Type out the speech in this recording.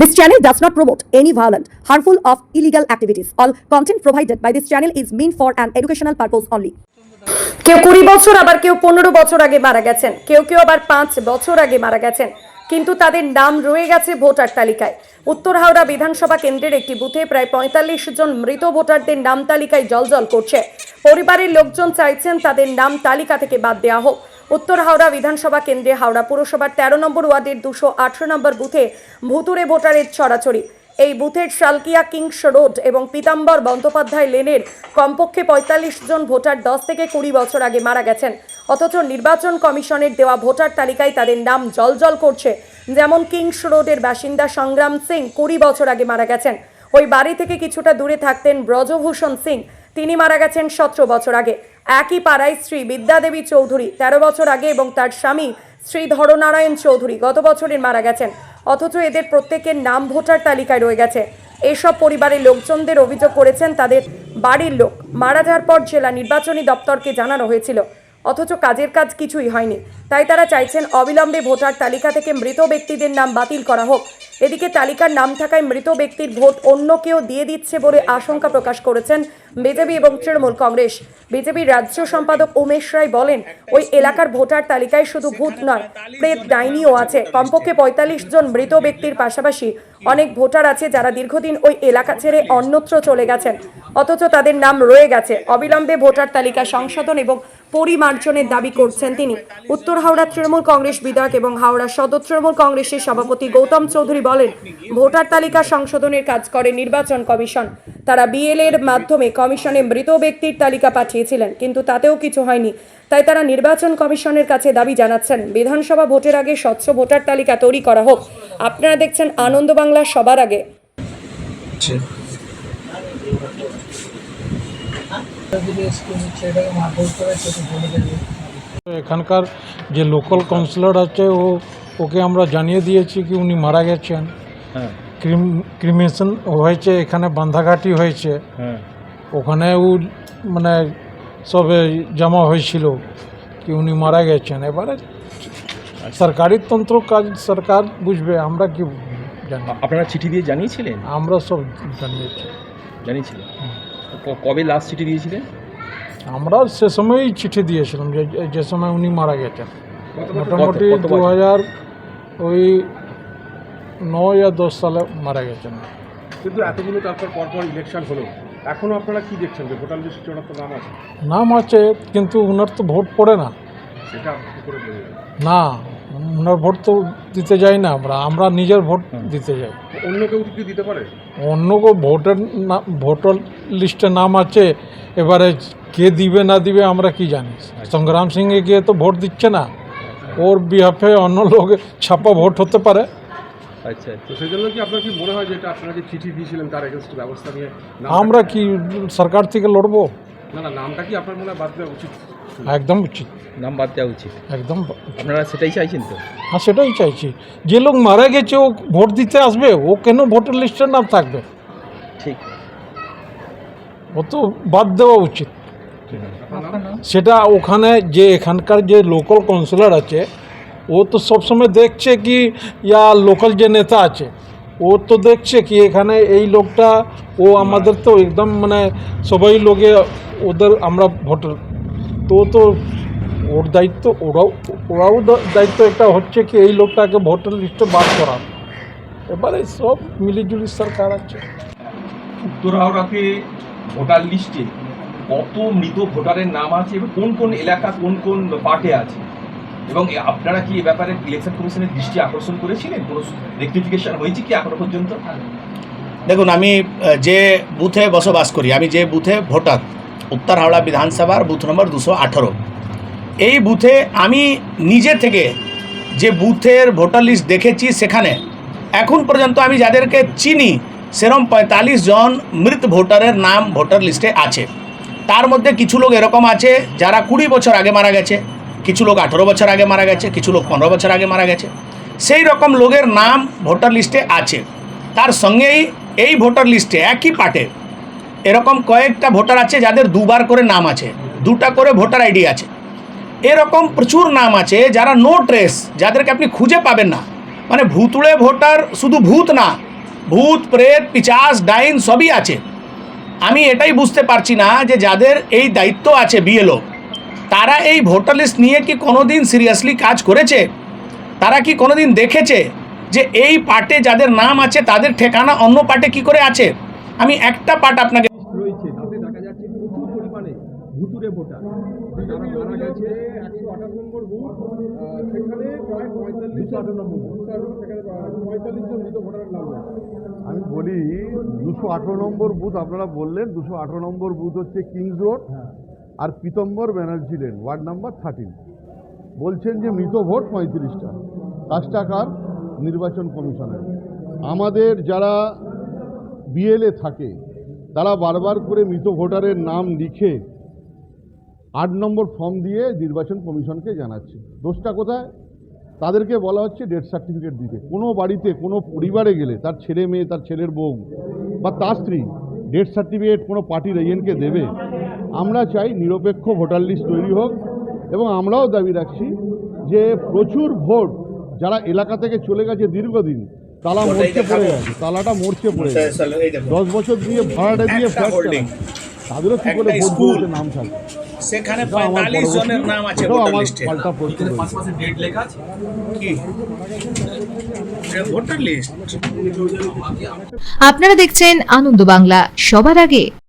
This channel does not promote any violent, harmful, or illegal activities. All content provided by this channel is meant for an educational purpose only. কেউ কুড়ি বছর আবার কেউ পনেরো বছর আগে মারা গেছেন। কেউ কেউ আবার পাঁচ বছর আগে মারা গেছেন। কিন্তু তাদের নাম রয়ে গেছে ভোটার তালিকায়। উত্তর হাওড়া বিধানসভা কেন্দ্রের একটি বুথে প্রায় পঁয়তাল্লিশ জন মৃত ভোটারদের নাম তালিকায় জলজল করছে। পরিবারের লোকজন চাইছেন তাদের নাম তালিকা থেকে বাদ দেওয়া হোক। উত্তর হাওড়া বিধানসভা কেন্দ্রে হাওড়া পুরসভার তেরো নম্বর ওয়ার্ডের দুশো আঠারো নম্বর বুথে ভুতুরে ভোটারের ছড়াছড়ি। এই বুথের শালকিয়া কিংস রোড এবং পীতাম্বর বন্দ্যোপাধ্যায় লেনের কমপক্ষে পঁয়তাল্লিশ জন ভোটার দশ থেকে কুড়ি বছর আগে মারা গেছেন। অথচ নির্বাচন কমিশনের দেওয়া ভোটার তালিকায় তাদের নাম জলজল করছে, যেমন কিংস রোডের বাসিন্দা সংগ্রাম সিং কুড়ি বছর আগে মারা গেছেন। ওই বাড়ি থেকে কিছুটা দূরে থাকতেন ব্রজভূষণ সিং, তিনি মারা গেছেন সতেরো বছর আগে। একই পাড়ায় শ্রী বিদ্যাদেবী চৌধুরী, তেরো বছর আগে এবং তার স্বামী শ্রী ধরনারায়ণ চৌধুরী গত বছরের মারা গেছেন। অথচ এদের প্রত্যেকের নাম ভোটার তালিকায় রয়ে গেছে। এইসব পরিবারের লোকজনদের অভিযোগ করেছেন তাদের বাড়ির লোক। মারা যাওয়ার পর জেলা নির্বাচনী দপ্তরকে জানানো হয়েছিল। অথচ কাজের কাজ কিছুই হয়নি। তাই তারা চাইছেন অবিলম্বে ভোটার তালিকা থেকে মৃত ব্যক্তিদের নাম বাতিল করা হোক। এদিকে তালিকার নাম থাকায় মৃত ব্যক্তির ভোট অন্য কেউ দিয়ে দিচ্ছে বলে আশঙ্কা প্রকাশ করেছেন বিজেপি এবং তৃণমূল কংগ্রেস। বিজেপির রাজ্য সম্পাদক উমেশ রায় বলেন, ওই এলাকার ভোটার তালিকায় শুধু ভূত নয়, প্রেত ডাইনিও আছে। কমপক্ষে পঁয়তাল্লিশ জন মৃত ব্যক্তির পাশাপাশি অনেক ভোটার আছে যারা দীর্ঘদিন ওই এলাকা ছেড়ে অন্যত্র চলে গেছেন। অথচ তাদের নাম রয়ে গেছে। অবিলম্বে ভোটার তালিকা সংশোধন এবং পরিমার্জনের দাবি করছেন তিনি। উত্তর হাওড়া তৃণমূল কংগ্রেস বিধায়ক এবং হাওড়া সদর তৃণমূল কংগ্রেসের সভাপতি গৌতম চৌধুরী বলেন, ভোটার তালিকা সংশোধনের কাজ করে নির্বাচন কমিশন। তারা বিএল এর মাধ্যমে কমিশনে মৃত ব্যক্তির তালিকা পাঠিয়েছিলেন, কিন্তু তাতেও কিছু হয়নি। তাই তারা নির্বাচন কমিশনের কাছে দাবি জানাচ্ছেন, বিধানসভা ভোটের আগে স্বচ্ছ ভোটার তালিকা তৈরি করা হোক। আপনারা দেখছেন আনন্দ বাংলা সবার আগে। এখানকার যে লোকাল কাউন্সিলর আছে ও ওকে আমরা জানিয়ে দিয়েছি কি উনি মারা গেছেন। হ্যাঁ। ক্রিমেশন হয়েছে এখানে বান্ধাঘাটি হয়েছে। হ্যাঁ। ওখানে ও মানে সবে জমা হয়েছিল কি উনি মারা গেছেন। এবারে সরকারি তন্ত্র কাজ সরকার বুঝবে আমরা কি জানি। আপনারা চিঠি দিয়ে জানিয়েছিলেন? আমরা সব জানিয়েছি। জানিয়েছিলেন। ক- কবে লাস্ট চিঠি দিয়েছিলেন? আমরা সে সময়ই চিঠি দিয়েছিলাম যে যে সময় উনি মারা গেছেন। মোটামুটি দু হাজার ওই নয় या দশ সালে মারা গেছেন। কিন্তু এতগুলো তারপর পরপর ইলেকশন হলো। এখনও আপনারা কি দেখছেন? যে ভোটার লিস্টে ওনার তো নাম আছে। নাম আছে কিন্তু ওনার তো ভোট পড়ে না। সেটা করে না ওনার ভোট তো দিতে যাই না আমরা আমরা নিজের ভোট দিতে যাই। অন্য কেউ কি দিতে পারে? অন্য কেউ ভোটের না ভোটার লিস্টে নাম আছে এবারে কে দিবে না দিবে আমরা কি জানি? সংগ্রাম সিংয়ে গিয়ে তো ভোট দিচ্ছে না। ওর বিহাফে অন্য লোক ছাপা ভোট হতে পারে। আচ্ছা তো সেই জন্য কি আপনার কি মনে হয় যে এটা আপনারা যে চিঠি দিয়েছিলেন তার এগেনস্ট ব্যবস্থা নিয়ে আমরা কি সরকার থেকে লড়বো? না না নামটা কি আপনার মনে হয় বাদ দেওয়া উচিত? একদম উচিত। নাম বাদ দেওয়া উচিত। একদম আপনারা সেটাই চাইছেন তো? হ্যাঁ সেটাই চাইছি। যে লোক মারা গেছে ও ভোট দিতে আসবে ও কেন ভোটার লিস্টের নাম থাকবে? ঠিক। ও তো বাদ দেওয়া উচিত। সেটা ওখানে যে এখানকার যে লোকাল কাউন্সিলর আছে ও তো সবসময় দেখছে কি ইয়া লোকাল যে নেতা আছে ও তো দেখছে কি এখানে এই লোকটা ও আমাদের তো একদম মানে সবাই লোকে ওদের আমরা ভোটার তো তো ওর দায়িত্ব ওরাও ওরাও দায়িত্ব একটা হচ্ছে কি এই লোকটাকে ভোটার লিস্টে বাদ করা। এবারে সব মিলিজুলি সরকার আছে। উত্তর হাওড়াতে ভোটার লিস্টে কত মৃত ভোটারের নাম আছে এবং কোন কোন এলাকা কোন কোন পার্টে আছে? এবং আপনারা কি এ ব্যাপারে ইলেকশন কমিশনের দৃষ্টি আকর্ষণ করেছিলেন? কোনো রেকটিফিকেশন হয়েছে কি এখনও পর্যন্ত? দেখুন আমি যে বুথে বসবাস করি আমি যে বুথে ভোটার উত্তর হাওড়া বিধানসভার বুথ নম্বর দুশো আঠারো। এই বুথে আমি নিজে থেকে যে বুথের ভোটার লিস্ট দেখেছি সেখানে এখন পর্যন্ত আমি যাদেরকে চিনি, সেরম পঁয়তাল্লিশ জন মৃত ভোটারের নাম ভোটার লিস্টে আছে। তার মধ্যে কিছু লোক এরকম আছে যারা কুড়ি বছর আগে মারা গেছে, কিছু লোক আঠেরো বছর আগে মারা গেছে, কিছু লোক পনেরো বছর আগে মারা গেছে। সেই রকম লোকের নাম ভোটার লিস্টে আছে। তার সঙ্গেই এই ভোটার লিস্টে একই পার্টে এরকম কয়েকটা ভোটার আছে যাদের দুবার করে নাম আছে, দুটা করে ভোটার আইডি আছে। এরকম প্রচুর নাম আছে যারা নো ট্রেস যাদেরকে আপনি খুঁজে পাবেন না। মানে ভুতুড়ে ভোটার শুধু ভূত না, ভূত, প্রেত, পিচাস, ডাইন সবই আছে। আমি এটাই বুঝতে পারছি না যে যাদের এই দায়িত্ব আছে বিএলও তারা এই ভোটার লিস্ট নিয়ে কি কোনোদিন সিরিয়াসলি কাজ করেছে? তারা কি কোনোদিন দেখেছে যে এই পার্টে যাদের নাম আছে তাদের ঠিকানা অন্য পার্টে কি করে আছে? আমি একটা পার্ট আপনাকে পরিমাণে ভুতুরে ভোটার। গেছে একশো আঠাশ নম্বর বুথ সেখানে প্রায় পঁয়তাল্লিশ আঠাশ নম্বর সেখানে পঁয়তাল্লিশ জন মৃত ভোটারের নাম আমি বলি দুশো আঠারো নম্বর বুথ আপনারা বললেন দুশো আঠারো নম্বর বুথ হচ্ছে কিংস রোড আর Pitambar Banerjee lane ward number thirteen বলছেন যে মৃত ভোট পঁয়ত্রিশটা। কার? নির্বাচন কমিশনের। আমাদের যারা বিএলএ থাকে তারা বারবার করে মৃত ভোটারের নাম লিখে আট নম্বর ফর্ম দিয়ে নির্বাচন কমিশনকে জানাচ্ছে। দোষটা কোথায়? তাদেরকে বলা হচ্ছে ডেথ সার্টিফিকেট দিতে। কোনো বাড়িতে, কোনো পরিবারে গেলে তার ছেলে মেয়ে, তার ছেলের বউ বা তার স্ত্রী ডেথ সার্টিফিকেট কোনো পার্টির এজেন্টকে দেবে। আমরা চাই নিরপেক্ষ ভোটার লিস্ট তৈরি হোক এবং আমরাও দাবি রাখছি যে প্রচুর ভোট যারা এলাকা থেকে চলে গেছে দীর্ঘদিন তালা মরচে পড়ে গেছে তালাটা মরচে পড়ে গেছে দশ বছর দিয়ে ভাড়াটা দিয়ে ফ্ল্যাট চালায়। তাদেরও কি করে ভোট স্কুল, নাম থাকে? সেখানে পঁয়তাল্লিশ জনের নাম আছে ভোটার লিস্টে। পাল্টা প্রশ্ন ডেট লেখা আছে? কি? Voter list? আপনারা দেখছেন আনন্দ বাংলা। সবার আগে